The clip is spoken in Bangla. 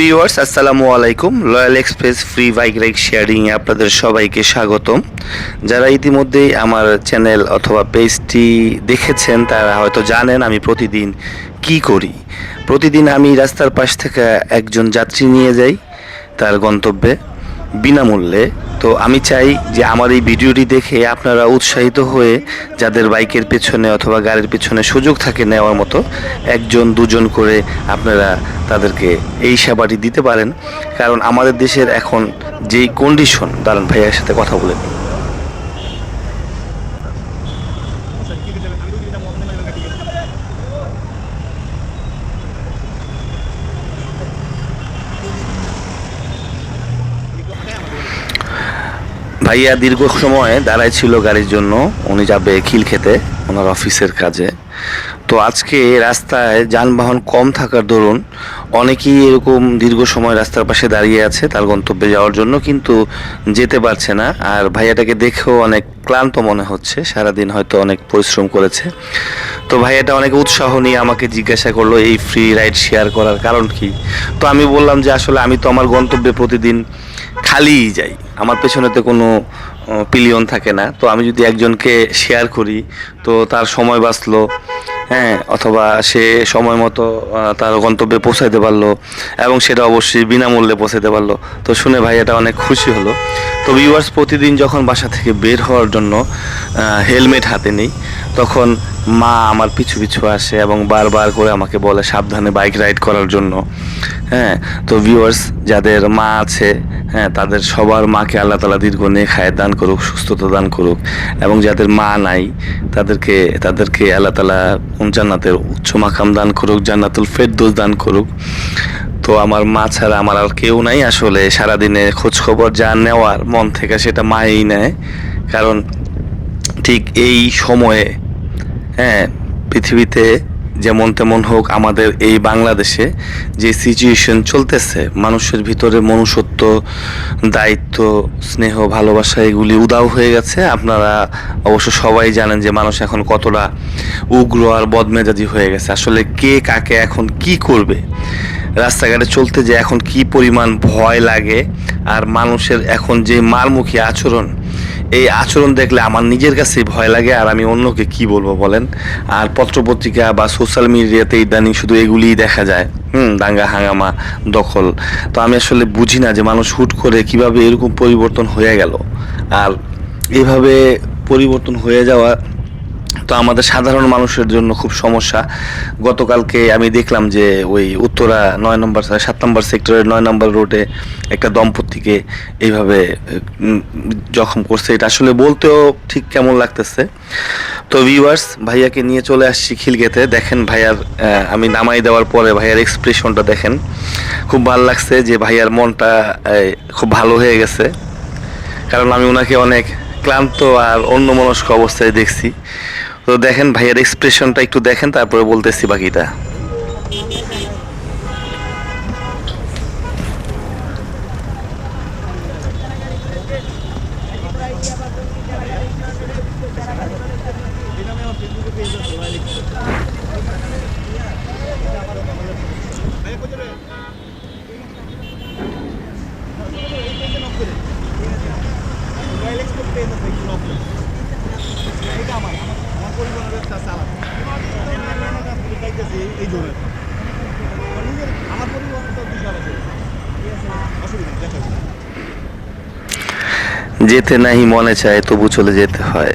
ভিউয়ার্স আসসালামু আলাইকুম। Royal Express free bike ride sharing এ আপনাদের সবাইকে স্বাগতম। যারা ইতিমধ্যেই আমার চ্যানেল অথবা পেজটি দেখেছেন, তারা হয়তো জানেন আমি প্রতিদিন কি করি। প্রতিদিন আমি রাস্তার পাশ থেকে একজন যাত্রী নিয়ে যাই, তার গন্তব্যে। বিনামূল্যে তো আমি চাই যে আমার এই ভিডিওটি দেখে আপনারা উৎসাহিত হয়ে যাদের বাইকের পেছনে অথবা গাড়ির পেছনে সুযোগ থাকে নেওয়ার মতো একজন, দুজন করে আপনারা তাদেরকে এই সেবাটি দিতে পারেন। কারণ আমাদের দেশের এখন যেই কন্ডিশন দাঁড়ান ভাইয়ার সাথে কথা বলে ভাইয়া দীর্ঘ সময় দাঁড়ায় ছিল গাড়ির জন্য। উনি যাবে খিল খেতে, ওনার অফিসের কাজে। তো আজকে রাস্তায় যানবাহন কম থাকার দরুন অনেকেই এরকম দীর্ঘ সময় রাস্তার পাশে দাঁড়িয়ে আছে তার গন্তব্যে যাওয়ার জন্য, কিন্তু যেতে পারছে না। আর ভাইয়াটাকে দেখেও অনেক ক্লান্ত মনে হচ্ছে, সারাদিন হয়তো অনেক পরিশ্রম করেছে। তো ভাইয়াটা অনেক উৎসাহ নিয়ে আমাকে জিজ্ঞাসা করল, এই ফ্রি রাইড শেয়ার করার কারণ কি? তো আমি বললাম যে, আসলে আমি তো আমার গন্তব্যে প্রতিদিন খালিই যাই। আমার পেছনেতে কোনো পিলিয়ন থাকে না। তো আমি যদি একজনকে শেয়ার করি, তো তার সময় বাঁচলো হ্যাঁ অথবা সে সময় মতো তার গন্তব্যে পৌঁছাইতে পারল, এবং সেটা অবশ্যই বিনামূল্যে পৌঁছাইতে পারল। তো শুনে ভাই এটা অনেক খুশি হলো। তো ভিউয়ার্স প্রতিদিন যখন বাসা থেকে বের হওয়ার জন্য হেলমেট হাতে নেই, তখন মা আমার পিছু পিছু আসে এবং বারবার করে আমাকে বলে সাবধানে বাইক রাইড করার জন্য। হ্যাঁ তো ভিউয়ার্স যাদের মা আছে হ্যাঁ তাদের সবার মাকে আল্লাহ তালা দীর্ঘ নেক খায় দান করুক, সুস্থতা দান করুক, এবং যাদের মা নাই, তাদেরকে তাদেরকে আল্লাহ তালা জান্নাতের উচ্চ মাকাম দান করুক, জান্নাতুল ফেরদৌস দান করুক। তো আমার মা ছাড়া আমার আর কেউ নাই আসলে। সারাদিনে খোঁজ খবর যা নেওয়ার মন থেকে সেটা মাই নেয়। কারণ ঠিক এই সময়ে হ্যাঁ পৃথিবীতে যেমন তেমন হোক আমাদের এই বাংলাদেশে যে সিচুয়েশন চলতেছে, মানুষের ভিতরে মনুষ্যত্ব, দায়িত্ব, স্নেহ, ভালোবাসা এগুলি উদাও হয়ে গেছে। আপনারা অবশ্য সবাই জানেন যে মানুষ এখন কতটা উগ্র আর বদমেজাজি হয়ে গেছে। আসলে কে কাকে এখন কি করবে? রাস্তাঘাটে চলতে যে এখন কি পরিমাণ ভয় লাগে আর মানুষের এখন যে মারমুখী আচরণ, এই আচরণ দেখলে আমার নিজের কাছেই ভয় লাগে আর আমি অন্যকে কি বলব বলেন? আর পত্রপত্রিকা বা সোশ্যাল মিডিয়াতে ইদানিং শুধু এগুলিই দেখা যায়। হুম, দাঙ্গা, হাঙ্গামা, দখল। তো আমি আসলে বুঝি না যে মানুষ হুট করে কীভাবে এরকম পরিবর্তন হয়ে গেল। আর এভাবে পরিবর্তন হয়ে যাওয়া তো আমাদের সাধারণ মানুষের জন্য খুব সমস্যা। গতকালকে আমি দেখলাম যে ওই উত্তরা নয় নম্বর সাত নম্বর সেক্টরের নয় নম্বর রোডে একটা দম্পতিকে এইভাবে জখম করছে। এটা আসলে বলতেও ঠিক কেমন লাগতেছে। তো ভিউয়ার্স ভাইয়াকে নিয়ে চলে আসছি খিলগেতে দেখেন ভাইয়ার আমি নামাই দেওয়ার পরে ভাইয়ার এক্সপ্রেশনটা দেখেন। খুব ভালো লাগছে যে ভাইয়ার মনটা খুব ভালো হয়ে গেছে। কারণ আমি ওনাকে অনেক ক্লান্ত আর অন্যমনস্ক অবস্থায় দেখছি। তো দেখেন ভাইয়ের এক্সপ্রেশনটা একটু দেখেন তারপরে বলতেছি বাকিটা এই জন্য আমার পরিবহন তো বিশাল আছে অসুবিধা নেই, দেখা যাবে। যেতে নাহি মনে চায় তবু চলে যেতে হয়।